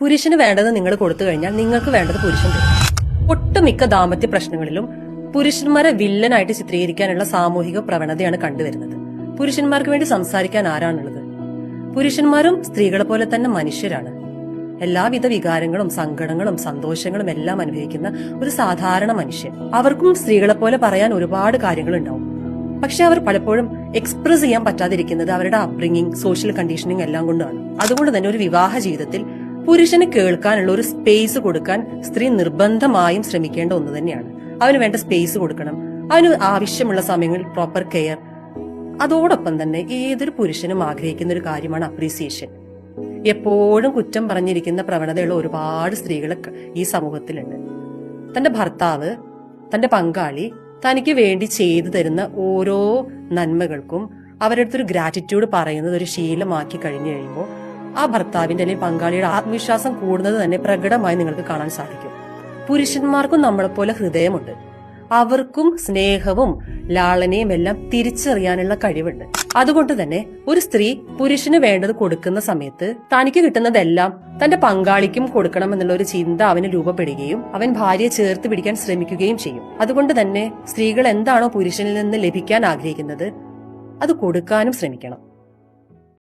പുരുഷന് വേണ്ടത് നിങ്ങൾ കൊടുത്തു കഴിഞ്ഞാൽ നിങ്ങൾക്ക് വേണ്ടത് പുരുഷൻ തരും. ഒട്ടുമിക്ക ദാമ്പത്യ പ്രശ്നങ്ങളിലും പുരുഷന്മാരെ വില്ലനായിട്ട് ചിത്രീകരിക്കാനുള്ള സാമൂഹിക പ്രവണതയാണ് കണ്ടുവരുന്നത്. പുരുഷന്മാർക്ക് വേണ്ടി സംസാരിക്കാൻ ആരാണുള്ളത്? പുരുഷന്മാരും സ്ത്രീകളെ പോലെ തന്നെ മനുഷ്യരാണ്. എല്ലാവിധ വികാരങ്ങളും സങ്കടങ്ങളും സന്തോഷങ്ങളും എല്ലാം അനുഭവിക്കുന്ന ഒരു സാധാരണ മനുഷ്യൻ. അവർക്കും സ്ത്രീകളെ പോലെ പറയാൻ ഒരുപാട് കാര്യങ്ങൾ ഉണ്ടാവും പക്ഷെ അവർ പലപ്പോഴും എക്സ്പ്രസ് ചെയ്യാൻ പറ്റാതിരിക്കുന്നത് അവരുടെ അപ്ബ്രിങ്ങിങ് സോഷ്യൽ കണ്ടീഷനിങ് എല്ലാം കൊണ്ടാണ്. അതുകൊണ്ട് തന്നെ ഒരു വിവാഹ ജീവിതത്തിൽ പുരുഷന് കേൾക്കാനുള്ള ഒരു സ്പേസ് കൊടുക്കാൻ സ്ത്രീ നിർബന്ധമായും ശ്രമിക്കേണ്ട ഒന്ന് തന്നെയാണ്. അവന് വേണ്ട സ്പേസ് കൊടുക്കണം. അവന് ആവശ്യമുള്ള സമയങ്ങളിൽ പ്രോപ്പർ കെയർ അതോടൊപ്പം തന്നെ ഏതൊരു പുരുഷനും ആഗ്രഹിക്കുന്ന ഒരു കാര്യമാണ് അപ്രീസിയേഷൻ എപ്പോഴും കുറ്റം പറഞ്ഞിരിക്കുന്ന പ്രവണതയുള്ള ഒരുപാട് സ്ത്രീകൾ ഈ സമൂഹത്തിലുണ്ട്. തന്റെ ഭർത്താവ് തന്റെ പങ്കാളി തനിക്ക് വേണ്ടി ചെയ്തു തരുന്ന ഓരോ നന്മകൾക്കും അവരുടെ അടുത്തൊരു ഗ്രാറ്റിറ്റ്യൂഡ് പറയുന്നത് ഒരു ശീലമാക്കി കഴിഞ്ഞു കഴിയുമ്പോൾ ആ ഭർത്താവിന്റെ അല്ലെങ്കിൽ പങ്കാളിയുടെ ആത്മവിശ്വാസം കൂടുന്നത് തന്നെ പ്രകടമായി നിങ്ങൾക്ക് കാണാൻ സാധിക്കും. പുരുഷന്മാർക്കും നമ്മളെപ്പോലെ ഹൃദയമുണ്ട്. അവർക്കും സ്നേഹവും ലാളനയും എല്ലാം തിരിച്ചറിയാനുള്ള കഴിവുണ്ട്. അതുകൊണ്ട് തന്നെ ഒരു സ്ത്രീ പുരുഷന് വേണ്ടത് കൊടുക്കുന്ന സമയത്ത് തനിക്ക് കിട്ടുന്നതെല്ലാം തന്റെ പങ്കാളിക്കും കൊടുക്കണം എന്നുള്ള ഒരു ചിന്ത അവന് രൂപപ്പെടുകയും അവൻ ഭാര്യയെ ചേർത്ത് പിടിക്കാൻ ശ്രമിക്കുകയും ചെയ്യും. അതുകൊണ്ട് തന്നെ സ്ത്രീകൾ എന്താണോ പുരുഷനിൽ നിന്ന് ലഭിക്കാൻ ആഗ്രഹിക്കുന്നത് അത് കൊടുക്കാനും ശ്രമിക്കണം.